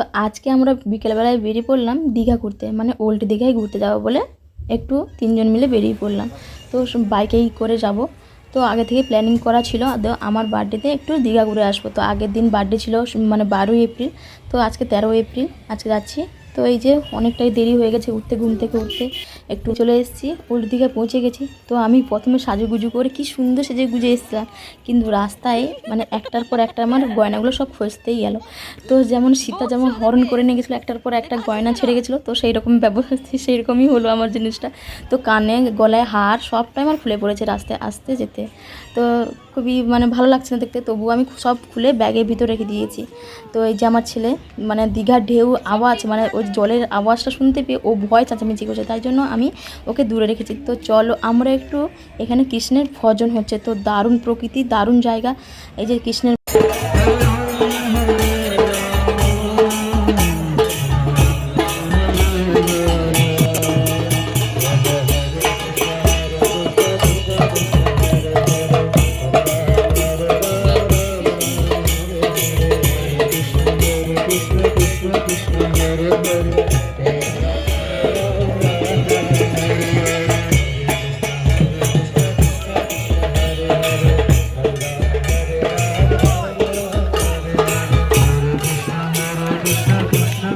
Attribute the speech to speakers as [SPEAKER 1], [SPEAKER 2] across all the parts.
[SPEAKER 1] তো আজকে আমরা বিকেলবেলায় বেরিয়ে পড়লাম দীঘা ঘুরতে মানে ওল্ড দীঘায় ঘুরতে যাব বলে একটু তিনজন মিলে বেরিয়ে পড়লাম। তো বাইকেই করে যাব। তো আগে থেকে প্ল্যানিং করা ছিল তো আমার বার্থডেতে একটু দীঘা ঘুরে আসব। তো আগের দিন বার্থডে ছিল মানে বারোই এপ্রিল, তো আজকে তেরোই এপ্রিল, আজকে যাচ্ছি। তো এই যে অনেকটাই দেরি হয়ে গেছে উঠতে, ঘুম থেকে উঠতে। একটু চলে এসেছি ওল্ড দীঘায় পৌঁছে গেছি। তো আমি প্রথমে সাজুগুজু করে কি সুন্দর সেজে গুজে এসেছিলাম। কিন্তু রাস্তায় মানে একটার পর একটা আমার গয়নাগুলো সব খসতেই গেল। তো যেমন সীতা যেমন হরণ করে নিয়ে গেছিল, একটার পর একটা গয়না ছেড়ে গেছিল, তো সেই রকম ব্যবস্থা সেই রকমই হলো আমার জিনিসটা। তো কানে, গলায় হার সবটাই আমার খুলে পড়েছে রাস্তায় আসতে যেতে। তো খুবই মানে ভালো লাগছে না দেখতে। তবু আমি সব খুলে ব্যাগের ভিতর রেখে দিয়েছি। তো এই যে আমার ছেলে মানে দীঘার ঢেউ, আওয়াজ মানে ওই জলের আওয়াজটা শুনতে পেয়ে ও ভয় চাঁচামেচি করছে। তাই জন্য আমি ওকে দূরে রেখেছি। তো চলো আমরা একটু এখানে কৃষ্ণের ভজন হচ্ছে। তো দারুণ প্রকৃতি, দারুণ জায়গা। এই যে কৃষ্ণের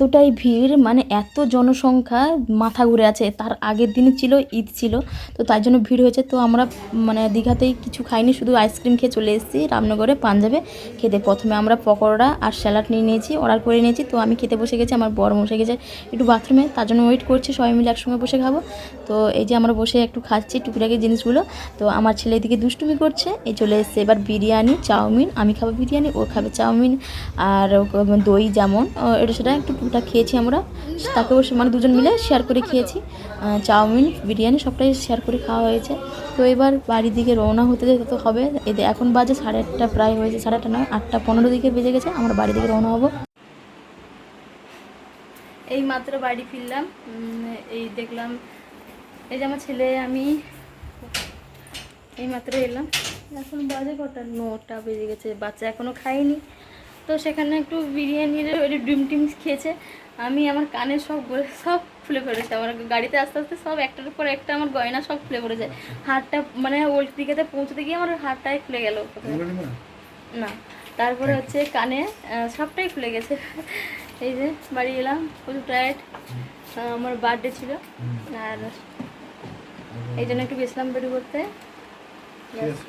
[SPEAKER 1] এতটাই ভিড় মানে এত জনসংখ্যা মাথা ঘুরে আছে। তার আগের দিনে ছিল, ঈদ ছিল, তো তাই জন্য ভিড় হয়েছে। তো আমরা মানে দীঘাতেই কিছু খাইনি, শুধু আইসক্রিম খেয়ে চলে এসেছি, রামনগরে পাঞ্জাবে খেতে। প্রথমে আমরা পকোড়া আর স্যালাড নিয়ে নিয়েছি, অর্ডার করে নিয়েছি। তো আমি খেতে বসে গেছি, আমার বড় বসে গেছে একটু বাথরুমে, তার জন্য ওয়েট করছি, সবাই মিলে একসঙ্গে বসে খাব। তো এই যে আমরা বসে একটু খাচ্ছি টুকিটাকি জিনিসগুলো, তো আমার ছেলে এদিকে দুষ্টুমি করছে এই চলে এসছে এবার বিরিয়ানি, চাউমিন, আমি খাব বিরিয়ানি, ও খাবে চাউমিন, আর দই যেমন এটা সেটা একটু টুকটাক খেয়েছি আমরা। তাকে বসে মানে দুজন মিলে শেয়ার করে খেয়েছি। চাউমিন, বিরিয়ানি সবটাই শেয়ার করে খাওয়া হয়েছে। তো এবার বাড়ির দিকে রওনা হতে যেতে তো হবে। এতে এখন বাজে সাড়ে আটটা, প্রায় হয়েছে সাড়ে আটটা নয়, আটটা পনেরো দিকে বেজে গেছে। আমরা বাড়ি দিকে রওনা হব। এই মাত্র বাড়ি ফিরলাম। এই দেখলাম, এই যে আমার ছেলে, আমি এই মাত্র এলাম। এখন বাজে কটা? নটা বেজে গেছে। বাচ্চা এখনও খায়নি। তো সেখানে একটু বিরিয়ানির ওই ডিম টিম খেয়েছে। আমি আমার কানে সব গলে- সব খুলে পড়েছে। আমার গাড়িতে আস্তে আস্তে সব একটার পর একটা আমার গয়না সব খুলে পড়েছে। হাতটা মানে ওই দিকেতে পৌঁছতে গিয়ে আমার হাতটাই খুলে গেল। না তারপরে হচ্ছে কানে সবটাই খুলে গেছে। এই যে বাড়ি এলাম প্রচুর টায়ার্ড আমার বার্থডে ছিল। আর এই জন্য একটু গেছিলাম বেরু করতে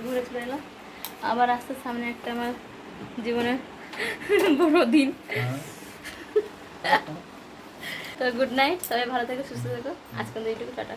[SPEAKER 1] ঘুরে চলে এলাম। আবার আস্তে সামনে একটা আমার জীবনের বড় দিন। তো গুড নাইট সবাই ভালো থেকো সুস্থ থেকো। আজকাল এইটুকু টাটা।